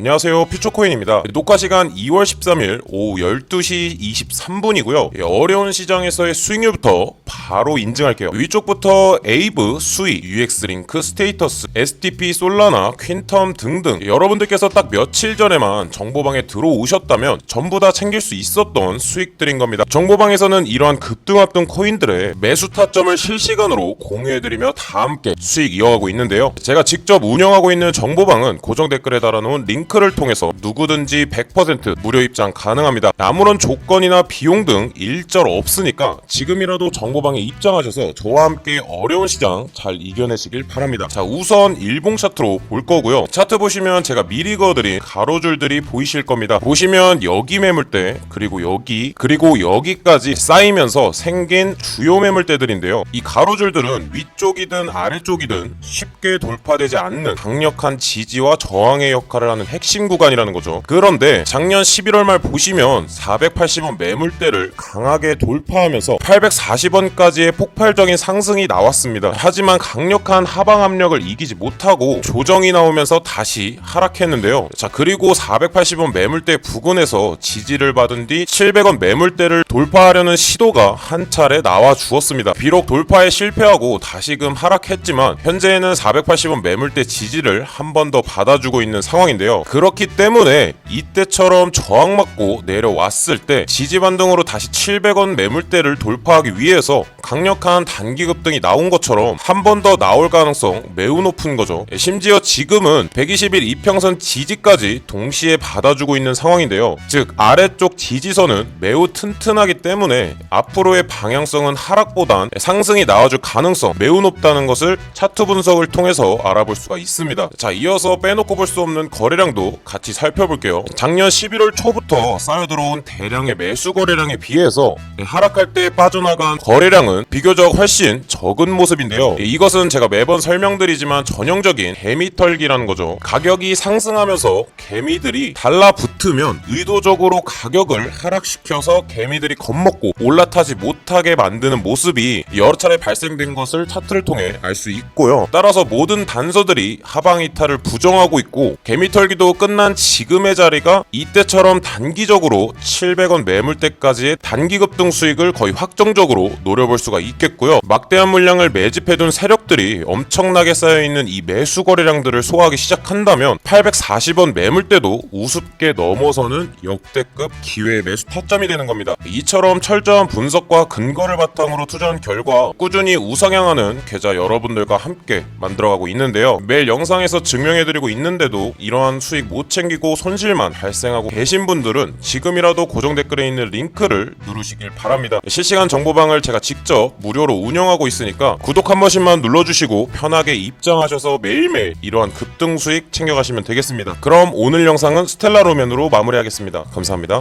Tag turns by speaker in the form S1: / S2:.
S1: 안녕하세요. 퓨처코인입니다. 녹화 시간 2월 13일 오후 12시 23분이고요. 어려운 시장에서의 수익률부터 바로 인증할게요. 위쪽부터 에이브, 수익, UX링크, 스테이터스, STP, 솔라나, 퀸텀 등등 여러분들께서 딱 며칠 전에만 정보방에 들어오셨다면 전부 다 챙길 수 있었던 수익들인 겁니다. 정보방에서는 이러한 급등합등 코인들의 매수 타점을 실시간으로 공유해드리며 다 함께 수익 이어가고 있는데요. 제가 직접 운영하고 있는 정보방은 고정 댓글에 달아놓은 링크 를 통해서 누구든지 100% 무료 입장 가능합니다. 아무런 조건이나 비용 등 일절 없으니까 지금이라도 정보방에 입장하셔서 저와 함께 어려운 시장 잘 이겨내시길 바랍니다. 자 우선 일봉 차트로 볼 거고요. 차트 보시면 제가 미리 그어드린 가로줄들이 보이실 겁니다. 보시면 여기 매물대 그리고 여기 그리고 여기까지 쌓이면서 생긴 주요 매물대들인데요. 이 가로줄들은 위쪽이든 아래쪽이든 쉽게 돌파되지 않는 강력한 지지와 저항의 역할을 하는 핵심 구간이라는 거죠. 그런데 작년 11월 말 보시면 480원 매물대를 강하게 돌파하면서 840원까지의 폭발적인 상승이 나왔습니다. 하지만 강력한 하방 압력을 이기지 못하고 조정이 나오면서 다시 하락했는데요. 자, 그리고 480원 매물대 부근에서 지지를 받은 뒤 700원 매물대를 돌파하려는 시도가 한 차례 나와 주었습니다. 비록 돌파에 실패하고 다시금 하락했지만 현재는 480원 매물대 지지를 한 번 더 받아주고 있는 상황인데요. 그렇기 때문에 이때처럼 저항받고 내려왔을 때 지지 반등으로 다시 700원 매물대를 돌파하기 위해서 강력한 단기 급등이 나온 것처럼 한 번 더 나올 가능성 매우 높은 거죠. 심지어 지금은 120일 이평선 지지까지 동시에 받아주고 있는 상황인데요. 즉 아래쪽 지지선은 매우 튼튼하기 때문에 앞으로의 방향성은 하락보단 상승이 나와줄 가능성 매우 높다는 것을 차트 분석을 통해서 알아볼 수가 있습니다. 자 이어서 빼놓고 볼 수 없는 거래량도 같이 살펴볼게요. 작년 11월 초부터 쌓여 들어온 대량의 매수 거래량에 비해서 하락할 때 빠져나간 거래량은 비교적 훨씬 적은 모습인데요. 이것은 제가 매번 설명드리지만 전형적인 개미털기라는 거죠. 가격이 상승하면서 개미들이 달라붙으면 의도적으로 가격을 하락시켜서 개미들이 겁먹고 올라타지 못하게 만드는 모습이 여러 차례 발생된 것을 차트를 통해 알 수 있고요. 따라서 모든 단서들이 하방 이탈을 부정하고 있고 개미털기도 끝난 지금의 자리가 이때처럼 단기적으로 700원 매물대까지의 단기 급등 수익을 거의 확정적으로 노려볼 수가 있겠고요. 막대한 물량을 매집해둔 세력들이 엄청나게 쌓여있는 이 매수 거래량들을 소화하기 시작한다면 840원 매물대도 우습게 넘어서는 역대급 기회 매수 타점이 되는 겁니다. 이처럼 철저한 분석과 근거를 바탕으로 투자한 결과 꾸준히 우상향하는 계좌 여러분들과 함께 만들어가고 있는데요. 매일 영상에서 증명해드리고 있는데도 이러한 수익 못 챙기고 손실만 발생하고 계신 분들은 지금이라도 고정 댓글에 있는 링크를 누르시길 바랍니다. 실시간 정보방을 제가 직접 무료로 운영하고 있으니까 구독 한 번씩만 눌러주시고 편하게 입장하셔서 매일매일 이러한 급등 수익 챙겨가시면 되겠습니다. 그럼 오늘 영상은 스텔라 로맨으로 마무리하겠습니다. 감사합니다.